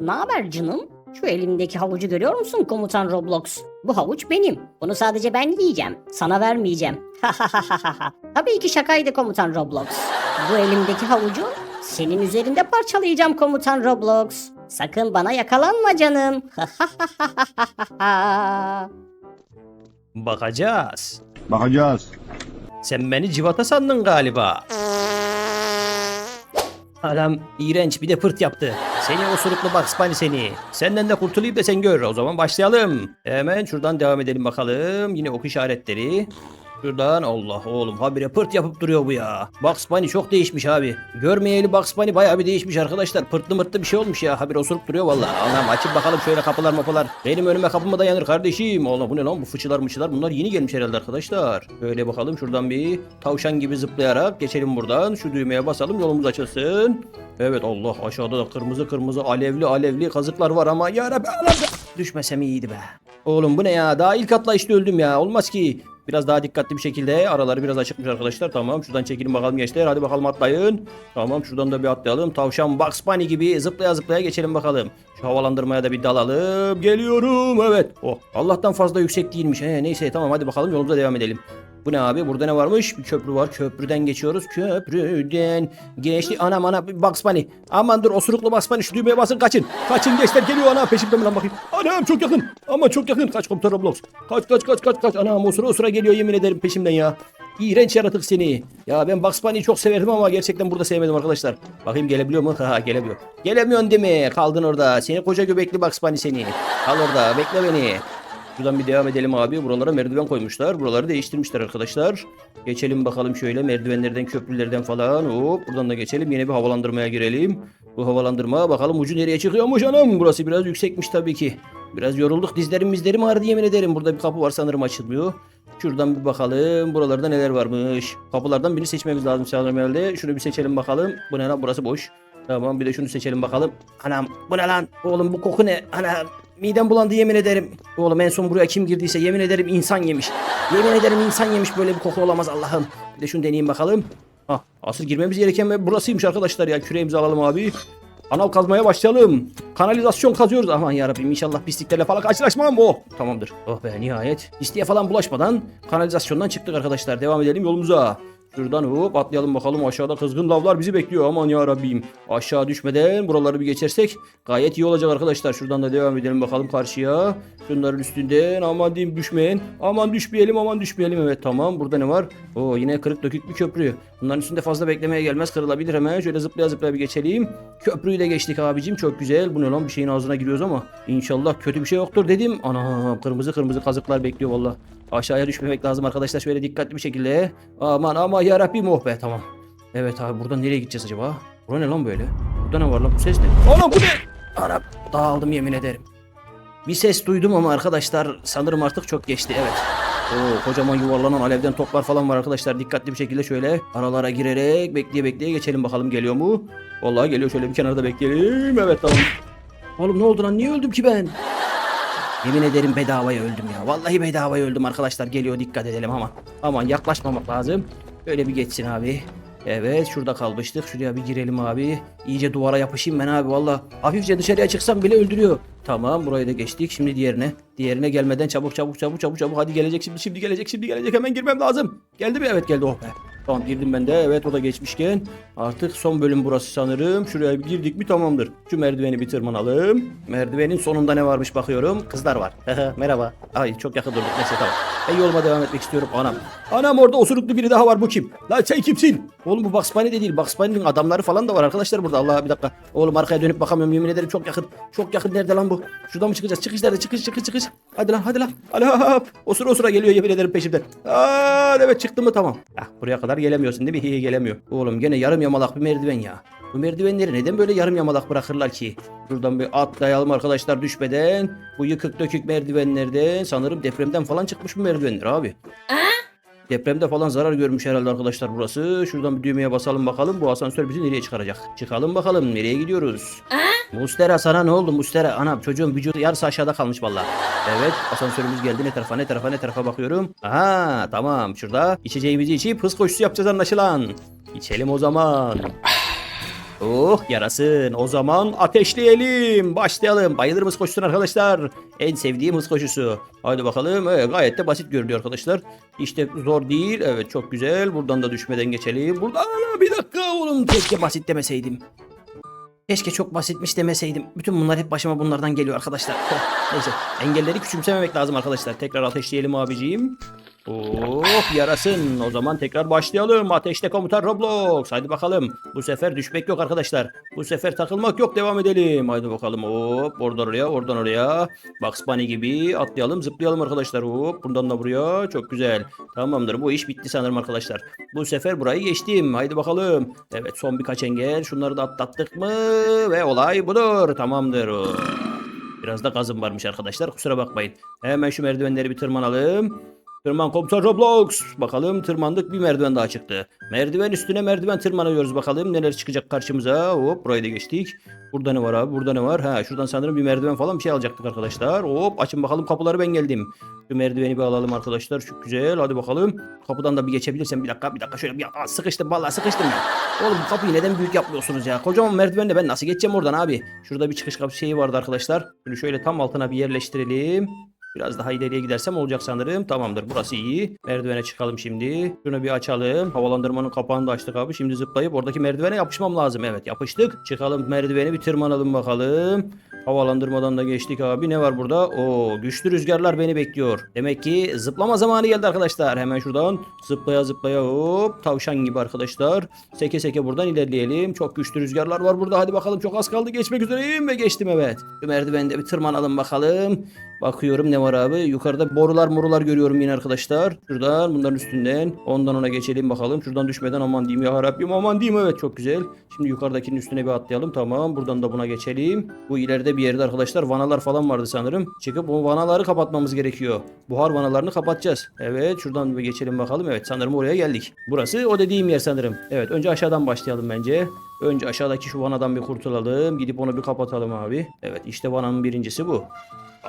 Ne haber canım? Şu elimdeki havucu görüyor musun komutan Roblox? Bu havuç benim. Bunu sadece ben yiyeceğim. Sana vermeyeceğim. Tabii ki şakaydı komutan Roblox. Bu elimdeki havucu senin üzerinde parçalayacağım komutan Roblox. Sakın bana yakalanma canım. Bakacağız. Bakacağız. Sen beni civata sandın galiba. Adam iğrenç bir de pırt yaptı. Seni osuruklu Bugs Bunny seni. Senden de kurtulayım da sen gör. O zaman başlayalım. Hemen şuradan devam edelim bakalım. Yine ok işaretleri. Şuradan Allah oğlum habire pırt yapıp duruyor bu ya. Bugs Bunny çok değişmiş abi. Görmeyeli Bugs Bunny bayağı bir değişmiş arkadaşlar. Pırtlı mırtlı bir şey olmuş ya. Habire osurup duruyor vallahi. Anam açıp bakalım şöyle kapılar mapalar. Benim önüme kapıma dayanır kardeşim. Allah bu ne lan bu fıçılar mıçılar bunlar yeni gelmiş herhalde arkadaşlar. Böyle bakalım şuradan bir tavşan gibi zıplayarak geçelim buradan. Şu düğmeye basalım yolumuz açılsın. Evet Allah aşağıda da kırmızı kırmızı alevli alevli kazıklar var ama ya Rabbi Allah'ım. Düşmesem iyiydi be. Oğlum bu ne ya? Daha ilk atlayışta öldüm ya. Olmaz ki. Biraz daha dikkatli bir şekilde araları biraz açıkmış arkadaşlar. Tamam şuradan çekelim bakalım gençler. Hadi bakalım atlayın. Tamam şuradan da bir atlayalım. Tavşan Bugs Bunny gibi zıplaya zıplaya geçelim bakalım. Şu havalandırmaya da bir dalalım. Geliyorum. Evet. Oh Allah'tan fazla yüksek değilmiş. He, neyse tamam hadi bakalım yolumuza devam edelim. Bu ne abi? Burada ne varmış? Bir köprü var. Köprüden geçiyoruz. Köprüden geçti. Anam ana Bugs Bunny. Aman dur osuruklu Bugs Bunny şu düğmeye basın kaçın. Kaçın gençler geliyor ana peşimden lan bakayım. Anam çok yakın. Ama çok yakın. Kaç komutan Roblox. Kaç kaç kaç kaç kaç. Anam osura osura geliyor yemin ederim peşimden ya. İğrenç yaratık seni. Ya ben Bugs Bunny'yi çok severdim ama gerçekten burada sevmedim arkadaşlar. Bakayım gelebiliyor mu? Ha gelemiyor. Gelemiyorsun değil mi? Kaldın orada. Seni koca göbekli Bugs Bunny seni. Kal orada. Bekle beni. Şuradan bir devam edelim abi. Buralara merdiven koymuşlar. Buraları değiştirmişler arkadaşlar. Geçelim bakalım şöyle merdivenlerden, köprülerden falan. Hop buradan da geçelim. Yine bir havalandırmaya girelim. Bu havalandırma bakalım ucu nereye çıkıyormuş anam. Burası biraz yüksekmiş tabii ki. Biraz yorulduk. Dizlerim mizlerim ağrıdı yemin ederim. Burada bir kapı var sanırım açılmıyor. Şuradan bir bakalım. Buralarda neler varmış. Kapılardan birini seçmemiz lazım sanırım herhalde. Şunu bir seçelim bakalım. Bu ne lan? Burası boş. Tamam bir de şunu seçelim bakalım. Anam bu ne lan? Oğlum bu koku ne? Anam midem bulandı yemin ederim. Oğlum en son buraya kim girdiyse yemin ederim insan yemiş. Yemin ederim insan yemiş böyle bir koku olamaz Allah'ım. Bir de şunu deneyeyim bakalım. Ah asıl girmemiz gereken ve burasıymış arkadaşlar ya. Küreğimizi alalım abi. Kanal kazmaya başlayalım. Kanalizasyon kazıyoruz. Aman yarabbim inşallah pisliklerle falan karşılaşmam. Oh tamamdır. Oh be nihayet. Pisliğe falan bulaşmadan kanalizasyondan çıktık arkadaşlar. Devam edelim yolumuza. Şuradan hop atlayalım bakalım aşağıda kızgın lavlar bizi bekliyor aman ya Rabbim. Aşağı düşmeden buraları bir geçersek gayet iyi olacak arkadaşlar. Şuradan da devam edelim bakalım karşıya. Şunların üstünden aman diyeyim düşmeyin. Aman düşmeyelim aman düşmeyelim. Evet tamam burada ne var? Oo yine kırık dökük bir köprü. Bunların üstünde fazla beklemeye gelmez kırılabilir hemen. Şöyle zıplaya zıplaya bir geçelim. Köprüyü de geçtik abicim çok güzel. Bu ne lan bir şeyin ağzına giriyoruz ama inşallah kötü bir şey yoktur dedim. Ana kırmızı kırmızı kazıklar bekliyor valla. Aşağıya düşmemek lazım arkadaşlar. Şöyle dikkatli bir şekilde. Aman ama ya Rabbim oh be tamam. Evet abi buradan nereye gideceğiz acaba? Bura ne lan böyle? Burada ne var lan bu ses ne? Ana bu ne? Ana dağıldım yemin ederim. Bir ses duydum ama arkadaşlar sanırım artık çok geçti evet. Oo, kocaman yuvarlanan alevden toplar falan var arkadaşlar. Dikkatli bir şekilde şöyle aralara girerek bekleye bekleye geçelim bakalım geliyor mu? Vallahi geliyor şöyle bir kenarda bekleyelim. Evet tamam. Oğlum ne oldu lan? Niye öldüm ki ben? Yemin ederim bedavaya öldüm ya. Vallahi bedavaya öldüm arkadaşlar. Geliyor dikkat edelim ama. Aman yaklaşmamak lazım. Böyle bir geçsin abi. Evet şurada kalmıştık. Şuraya bir girelim abi. İyice duvara yapışayım ben abi valla. Hafifçe dışarıya çıksam bile öldürüyor. Tamam burayı da geçtik. Şimdi diğerine. Diğerine gelmeden çabuk çabuk çabuk çabuk çabuk. Hadi gelecek şimdi şimdi gelecek şimdi gelecek. Hemen girmem lazım. Geldi mi? Evet geldi oh be. Tamam girdim ben de. Evet o da geçmişken. Artık son bölüm burası sanırım. Şuraya girdik mi tamamdır. Şu merdiveni bir tırmanalım. Merdivenin sonunda ne varmış bakıyorum. Kızlar var. Merhaba. Ay çok yakın durduk. Neyse tamam. Ben yoluma devam etmek istiyorum. Anam. Anam orada osuruklu biri daha var. Bu kim? Lan sen kimsin? Oğlum bu Bugs Bunny de değil. Bugs Bunny'nin adamları falan da var arkadaşlar burada. Allah bir dakika. Oğlum arkaya dönüp bakamıyorum. Yemin ederim çok yakın. Çok yakın. Nerede lan bu? Şuradan mı çıkacağız? Çıkış nerede? Çıkış çıkış çıkış. Hadi lan hadi lan. Hop. Osura osura geliyor yemin ederim peşimden. Aa, evet çıktı mı tamam. Hah, buraya kadar gelemiyorsun değil mi? Hihi gelemiyor. Oğlum gene yarım yamalak bir merdiven ya. Bu merdivenleri neden böyle yarım yamalak bırakırlar ki? Buradan bir atlayalım arkadaşlar düşmeden. Bu yıkık dökük merdivenlerden sanırım depremden falan çıkmış bu merdivenler abi. Depremde falan zarar görmüş herhalde arkadaşlar burası. Şuradan bir düğmeye basalım bakalım. Bu asansör bizi nereye çıkaracak? Çıkalım bakalım nereye gidiyoruz? Mustera sana ne oldu Mustera? Anam çocuğun vücudu yarısı aşağıda kalmış vallahi. Evet asansörümüz geldi ne tarafa ne tarafa ne tarafa bakıyorum. Aha tamam şurada içeceğimizi içip hız koşusu yapacağız anlaşılan. İçelim o zaman. Oh yarasın. O zaman ateşleyelim. Başlayalım. Bayılır hız koşusun arkadaşlar. En sevdiğim hız koşusu. Hadi bakalım. Evet, gayet de basit görünüyor arkadaşlar. İşte zor değil. Evet çok güzel. Buradan da düşmeden geçelim. Burada Ana, bir dakika oğlum. Keşke basit demeseydim. Keşke çok basitmiş demeseydim. Bütün bunlar hep başıma bunlardan geliyor arkadaşlar. Neyse engelleri küçümsememek lazım arkadaşlar. Tekrar ateşleyelim abiciğim. Oh yarasın. O zaman tekrar başlayalım. Ateşte komutan Roblox. Hadi bakalım. Bu sefer düşmek yok arkadaşlar. Bu sefer takılmak yok. Devam edelim. Hadi bakalım. Hop oradan oraya oradan oraya. Bugs Bunny gibi atlayalım zıplayalım arkadaşlar. Hop buradan da buraya. Çok güzel. Tamamdır. Bu iş bitti sanırım arkadaşlar. Bu sefer burayı geçtim. Haydi bakalım. Evet son birkaç engel. Şunları da atlattık mı? Ve olay budur. Tamamdır. Biraz da gazım varmış arkadaşlar. Kusura bakmayın. Hemen şu merdivenleri bir tırmanalım. Tırman komutan Roblox. Bakalım tırmandık bir merdiven daha çıktı. Merdiven üstüne merdiven tırmanıyoruz bakalım neler çıkacak karşımıza. Hop burayı da geçtik. Burada ne var abi burada ne var? Ha şuradan sanırım bir merdiven falan bir şey alacaktık arkadaşlar. Hop açın bakalım kapıları ben geldim. Şu merdiveni bir alalım arkadaşlar. Çok güzel hadi bakalım. Kapıdan da bir geçebilirsem bir dakika bir dakika şöyle bir Aa, sıkıştım vallahi sıkıştım ya. Oğlum kapıyı neden büyük yapmıyorsunuz ya? Kocaman merdivenle ben nasıl geçeceğim oradan abi? Şurada bir çıkış kapı şeyi vardı arkadaşlar. Şunu şöyle tam altına bir yerleştirelim. Biraz daha ileriye gidersem olacak sanırım. Tamamdır burası iyi. Merdivene çıkalım şimdi. Şunu bir açalım. Havalandırmanın kapağını da açtık abi. Şimdi zıplayıp oradaki merdivene yapışmam lazım. Evet yapıştık. Çıkalım merdiveni bir tırmanalım bakalım. Havalandırmadan da geçtik abi. Ne var burada? Oo güçlü rüzgarlar beni bekliyor. Demek ki zıplama zamanı geldi arkadaşlar. Hemen şuradan zıplaya zıplaya hop tavşan gibi arkadaşlar. Seke seke buradan ilerleyelim. Çok güçlü rüzgarlar var burada. Hadi bakalım çok az kaldı. Geçmek üzereyim ve geçtim evet. Merdivende bir tırmanalım bakalım. Bakıyorum ne var abi? Yukarıda borular morular görüyorum yine arkadaşlar. Şuradan bunların üstünden. Ondan ona geçelim bakalım. Şuradan düşmeden aman diyeyim ya Rabbim aman diyeyim evet çok güzel. Şimdi yukarıdakinin üstüne bir atlayalım. Tamam buradan da buna geçelim. Bu ileride bir yerde arkadaşlar vanalar falan vardı sanırım. Çıkıp bu vanaları kapatmamız gerekiyor. Buhar vanalarını kapatacağız. Evet şuradan bir geçelim bakalım. Evet sanırım oraya geldik. Burası o dediğim yer sanırım. Evet önce aşağıdan başlayalım bence. Önce aşağıdaki şu vanadan bir kurtulalım. Gidip onu bir kapatalım abi. Evet işte vananın birincisi bu.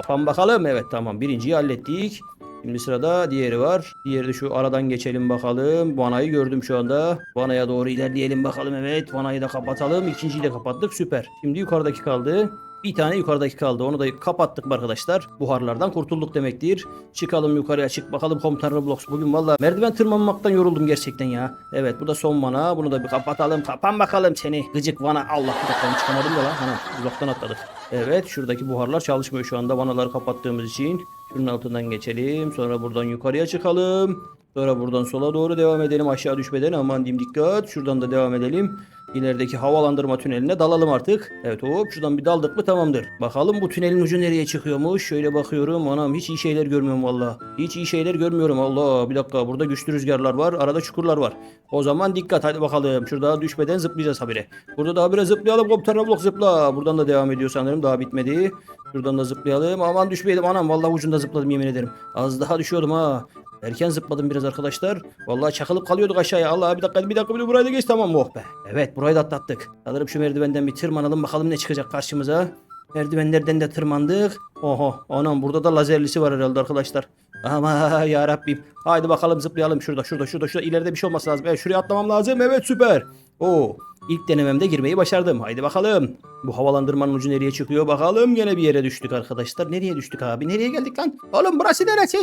Kapan bakalım. Evet tamam birinciyi hallettik. Şimdi sırada diğeri var. Diğeri de şu aradan geçelim bakalım. Vanayı gördüm şu anda. Vanaya doğru ilerleyelim bakalım. Evet vanayı da kapatalım. İkinciyi de kapattık. Süper. Şimdi yukarıdaki kaldı. Bir tane yukarıdaki kaldı. Onu da kapattık arkadaşlar. Buharlardan kurtulduk demektir. Çıkalım yukarıya çık bakalım komutan Roblox. Bugün valla merdiven tırmanmaktan yoruldum gerçekten ya. Evet bu da son vana. Bunu da bir kapatalım. Kapan bakalım seni. Gıcık vana. Allah bir dakika çıkamadım da lan. Ana uzaktan atladık. Evet şuradaki buharlar çalışmıyor şu anda. Vanaları kapattığımız için. Şunun altından geçelim. Sonra buradan yukarıya çıkalım. Sonra buradan sola doğru devam edelim aşağı düşmeden aman diyeyim dikkat. Şuradan da devam edelim. İlerideki havalandırma tüneline dalalım artık. Evet hop şuradan bir daldık mı tamamdır. Bakalım bu tünelin ucu nereye çıkıyormuş. Şöyle bakıyorum anam hiç iyi şeyler görmüyorum valla. Hiç iyi şeyler görmüyorum Allah. Bir dakika burada güçlü rüzgarlar var. Arada çukurlar var. O zaman dikkat hadi bakalım. Şurada düşmeden zıplayacağız habire. Burada da habire zıplayalım komutan Roblox zıpla. Buradan da devam ediyor sanırım daha bitmedi. Şuradan da zıplayalım. Aman düşmeyelim anam. Vallahi ucunda zıpladım yemin ederim. Az daha düşüyordum ha. Erken zıpladım biraz arkadaşlar. Vallahi çakılıp kalıyorduk aşağıya. Allah bir dakika bir dakika bir burayı da geç tamam? Oh be. Evet burayı da atlattık. Sanırım şu merdivenden bir tırmanalım bakalım ne çıkacak karşımıza. Merdivenlerden de tırmandık. Oho anam burada da lazerlisi var herhalde arkadaşlar. Ama ya Rabbim. Haydi bakalım zıplayalım şurada şurada şurada şurada ileride bir şey olması lazım. Evet şuraya atlamam lazım. Evet süper. Oo İlk denememde girmeyi başardım. Haydi bakalım. Bu havalandırmanın ucu nereye çıkıyor bakalım. Gene bir yere düştük arkadaşlar. Nereye düştük abi? Nereye geldik lan? Oğlum burası neresi?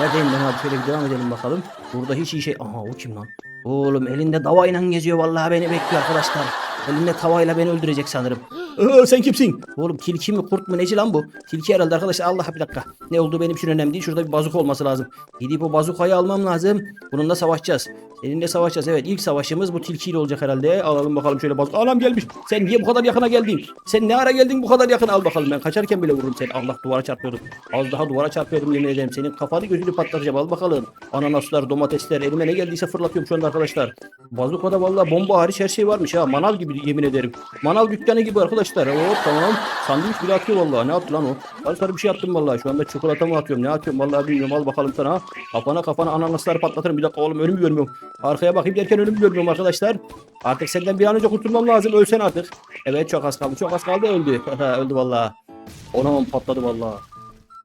Neredeyim ben abi? Şöyle bir devam edelim bakalım. Burada hiç iyi şey... Aha o kim lan? Oğlum elinde davayla geziyor vallahi beni bekliyor arkadaşlar. Elinde tavayla beni öldürecek sanırım. Aa, sen kimsin? Oğlum tilki mi kurt mu neci lan bu? Tilki herhalde arkadaşlar Allah bir dakika. Ne olduğu benim için önemli değil. Şurada bir bazuk olması lazım. Gidip o bazukayı almam lazım. Bununla savaşacağız. Seninle savaşacağız. Evet ilk savaşımız bu tilkiyle olacak herhalde. Alalım bakalım şöyle bazuk. Anam gelmiş. Sen niye bu kadar yakına geldin? Sen ne ara geldin bu kadar yakın? Al bakalım ben kaçarken bile vururum seni. Allah duvara çarpıyordum. Az daha duvara çarpıyordum yemin ederim. Senin kafanı gözünü patlatacağım. Al bakalım. Ananaslar, domatesler elime ne geldiyse fırlatıyorum şu anda arkadaşlar. Bazukada vallahi bomba hariç her şey varmış ha. Manav gibi yemin ederim. Manav dükkanı gibi arkadaşlar. Hop tamam. Sandviç bile atıyor vallahi. Ne yaptı lan o? Sarı sarı bir şey attım vallahi. Şu anda çikolata mı atıyorum? Ne atıyorum? Vallahi bilmiyorum. Al bakalım sana. Kafana kafana ananasları patlatırım. Bir dakika oğlum önümü görmüyorum. Arkaya bakayım derken önümü görmüyorum arkadaşlar. Artık senden bir an önce kurtulmam lazım. Ölsen artık. Evet çok az kaldı. Çok az kaldı öldü. öldü vallahi. Ona patladı vallahi.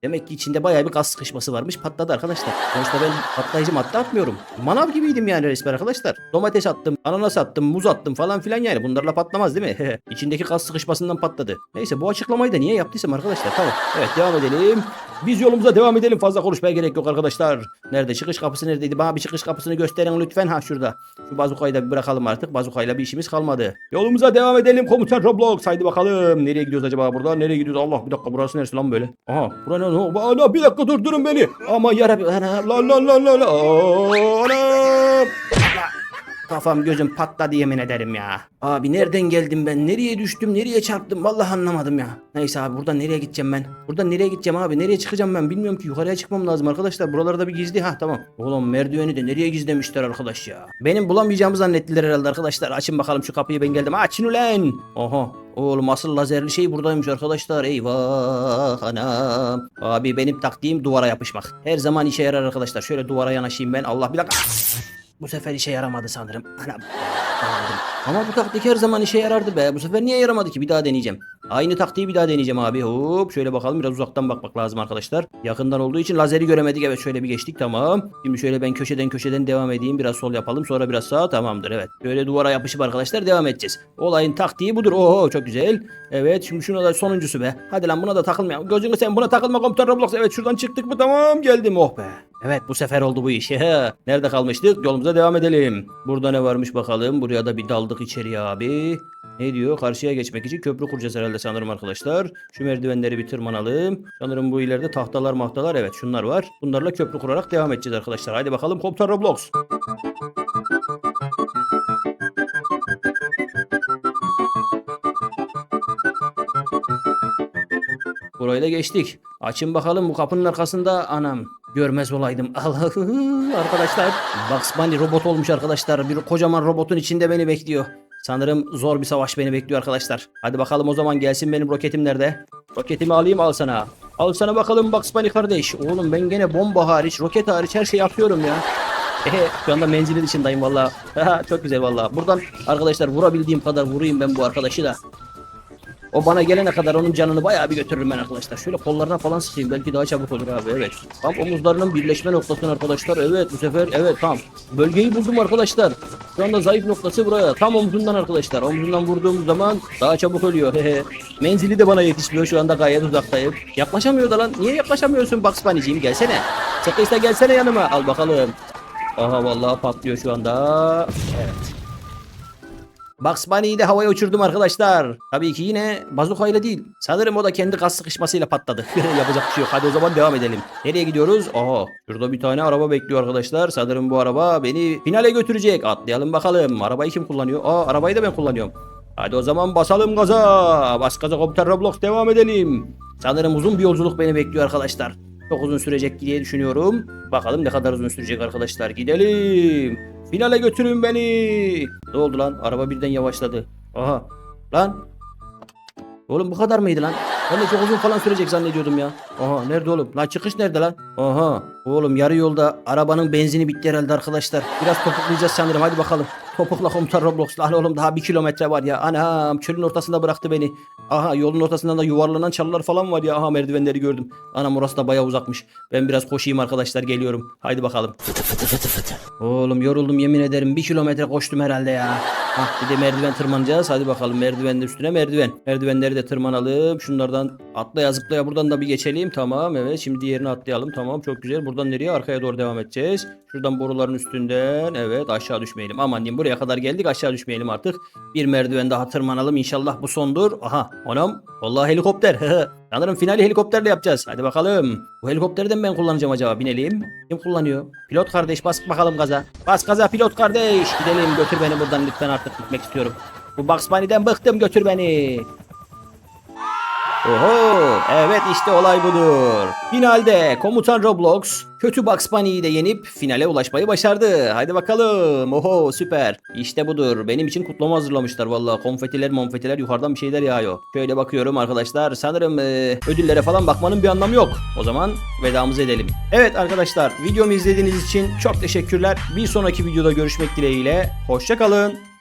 Demek ki içinde bayağı bir gaz sıkışması varmış patladı arkadaşlar. Sonuçta ben patlayıcı madde atmıyorum. Manav gibiydim yani resmen arkadaşlar. Domates attım, ananas attım, muz attım falan filan yani. Bunlarla patlamaz değil mi? İçindeki gaz sıkışmasından patladı. Neyse bu açıklamayı da niye yaptıysam arkadaşlar. Tamam. Evet devam edelim. Biz yolumuza devam edelim. Fazla konuşmaya gerek yok arkadaşlar. Nerede? Çıkış kapısı neredeydi? Bana bir çıkış kapısını gösterin lütfen. Ha şurada. Şu bazukayı da bir bırakalım artık. Bazukayla bir işimiz kalmadı. Yolumuza devam edelim komutan Roblox. Haydi bakalım. Nereye gidiyoruz acaba burada? Nereye gidiyoruz? Allah bir dakika burası neresi lan böyle? Aha. Bura ne? Ana bir dakika durdurun beni. Ama yarabbi. Ana. La la la la la. Ana. Kafam gözüm patladı yemin ederim ya. Abi nereden geldim ben? Nereye düştüm? Nereye çarptım? Vallahi anlamadım ya. Neyse abi buradan nereye gideceğim ben? Buradan nereye gideceğim abi? Nereye çıkacağım ben? Bilmiyorum ki. Yukarıya çıkmam lazım arkadaşlar. Buralarda bir gizli. Ha tamam. Oğlum merdiveni de nereye gizlemişler arkadaş ya? Benim bulamayacağımı zannettiler herhalde arkadaşlar. Açın bakalım şu kapıyı ben geldim. Açın ulan. Oha. Oğlum asıl lazerli şey buradaymış arkadaşlar. Eyvah anam. Abi benim taktiğim duvara yapışmak. Her zaman işe yarar arkadaşlar. Şöyle duvara yanaşayım ben. Allah bir dakika. Bu sefer işe yaramadı sanırım. Anam. Anladım. Ama bu taktik her zaman işe yarardı be. Bu sefer niye yaramadı ki? Bir daha deneyeceğim. Aynı taktiği bir daha deneyeceğim abi. Hop şöyle bakalım biraz uzaktan bakmak lazım arkadaşlar. Yakından olduğu için lazeri göremedik. Evet şöyle bir geçtik tamam. Şimdi şöyle ben köşeden köşeden devam edeyim. Biraz sol yapalım sonra biraz sağ tamamdır evet. Böyle duvara yapışıp arkadaşlar devam edeceğiz. Olayın taktiği budur. Oho çok güzel. Evet şimdi şuna da sonuncusu be. Hadi lan buna da takılmayalım. Gözünü sen buna takılma komutan Roblox. Evet şuradan çıktık mı tamam geldim oh be. Evet bu sefer oldu bu iş. Nerede kalmıştık? Yolumuza devam edelim. Burada ne varmış bakalım. Buraya da bir daldık içeriye abi. Ne diyor? Karşıya geçmek için köprü kuracağız herhalde sanırım arkadaşlar. Şu merdivenleri bir tırmanalım. Sanırım bu ileride tahtalar mahtalar evet şunlar var. Bunlarla köprü kurarak devam edeceğiz arkadaşlar. Haydi bakalım Komutan Roblox. Burayı da geçtik. Açın bakalım bu kapının arkasında anam. Görmez olaydım. Allah arkadaşlar. Bugs Bunny robot olmuş arkadaşlar. Bir kocaman robotun içinde beni bekliyor. Sanırım zor bir savaş beni bekliyor arkadaşlar. Hadi bakalım o zaman gelsin benim roketim nerede? Roketimi alayım al sana. Al sana bakalım Bugs Bunny kardeş. Oğlum ben gene bomba hariç, roket hariç her şeyi yapıyorum ya. Ehe, şu anda menzili dışındayım valla. Çok güzel valla. Buradan arkadaşlar vurabildiğim kadar vurayım ben bu arkadaşı da. O bana gelene kadar onun canını bayağı bir götürürüm ben arkadaşlar. Şöyle kollarına falan sıkayım belki daha çabuk olur abi evet. Tam omuzlarının birleşme noktasını arkadaşlar. Evet bu sefer evet tam. Bölgeyi buldum arkadaşlar. Şu anda zayıf noktası buraya. Tam omzundan arkadaşlar. Omzundan vurduğum zaman daha çabuk ölüyor. Menzili de bana yetişmiyor. Şu anda gayet uzaktayım. Yaklaşamıyor da lan. Niye yaklaşamıyorsun Bugs Bunny'ciğim? Gelsene. Sıkıysa gelsene yanıma. Al bakalım. Aha vallahi patlıyor şu anda. Evet. Bugs Bunny'yi de havaya uçurdum arkadaşlar. Tabii ki yine bazukayla değil. Sanırım o da kendi gaz sıkışmasıyla patladı. Yapacak bir şey yok. Hadi o zaman devam edelim. Nereye gidiyoruz? Aha şurada bir tane araba bekliyor arkadaşlar. Sanırım bu araba beni finale götürecek. Atlayalım bakalım. Arabayı kim kullanıyor? Aa arabayı da ben kullanıyorum. Hadi o zaman basalım gaza. Bas gaza komutan Roblox devam edelim. Sanırım uzun bir yolculuk beni bekliyor arkadaşlar. Çok uzun sürecek diye düşünüyorum. Bakalım ne kadar uzun sürecek arkadaşlar. Gidelim. Finale götürün beni. Ne oldu lan? Araba birden yavaşladı. Aha. Lan. Oğlum bu kadar mıydı lan? Ben de çok uzun falan sürecek zannediyordum ya. Aha nerede oğlum? Lan çıkış nerede lan? Aha. Oğlum yarı yolda arabanın benzini bitti herhalde arkadaşlar. Biraz topuklayacağız sanırım. Hadi bakalım. Topukla komutan Roblox. Lan oğlum daha bir kilometre var ya. Anam çölün ortasında bıraktı beni. Aha yolun ortasından da yuvarlanan çalılar falan var ya. Aha merdivenleri gördüm. Anam orası da bayağı uzakmış. Ben biraz koşayım arkadaşlar geliyorum. Haydi bakalım. Oğlum yoruldum yemin ederim. Bir kilometre koştum herhalde ya. Hah bir de merdiven tırmanacağız. Hadi bakalım merdivenin üstüne merdiven. Merdivenleri de tırmanalım. Şunlardan atlaya zıplaya buradan da bir geçelim. Tamam evet şimdi diğerini atlayalım. Tamam çok güzel. Buradan nereye? Arkaya doğru devam edeceğiz. Şuradan boruların üstünden. Evet aşağı düşmeyelim. Aman diyeyim buraya kadar geldik aşağı düşmeyelim artık. Bir merdiven daha tırmanalım. İnşallah bu sondur. Aha anam. Vallahi helikopter. Sanırım finali helikopterle yapacağız. Hadi bakalım. Bu helikopteri de ben kullanacağım acaba? Binelim. Kim kullanıyor? Pilot kardeş bas bakalım gaza. Bas gaza pilot kardeş. Gidelim götür beni buradan lütfen artık gitmek istiyorum. Bu Bugs Bunny'den bıktım götür beni. Oho evet işte olay budur. Finalde komutan Roblox kötü Bugs Bunny'yi de yenip finale ulaşmayı başardı. Haydi bakalım. Oho süper. İşte budur. Benim için kutlama hazırlamışlar vallahi. Konfetiler monfetiler yukarıdan bir şeyler yağıyor. Şöyle bakıyorum arkadaşlar. Sanırım e, ödüllere falan bakmanın bir anlamı yok. O zaman vedamızı edelim. Evet arkadaşlar videomu izlediğiniz için çok teşekkürler. Bir sonraki videoda görüşmek dileğiyle. Hoşçakalın.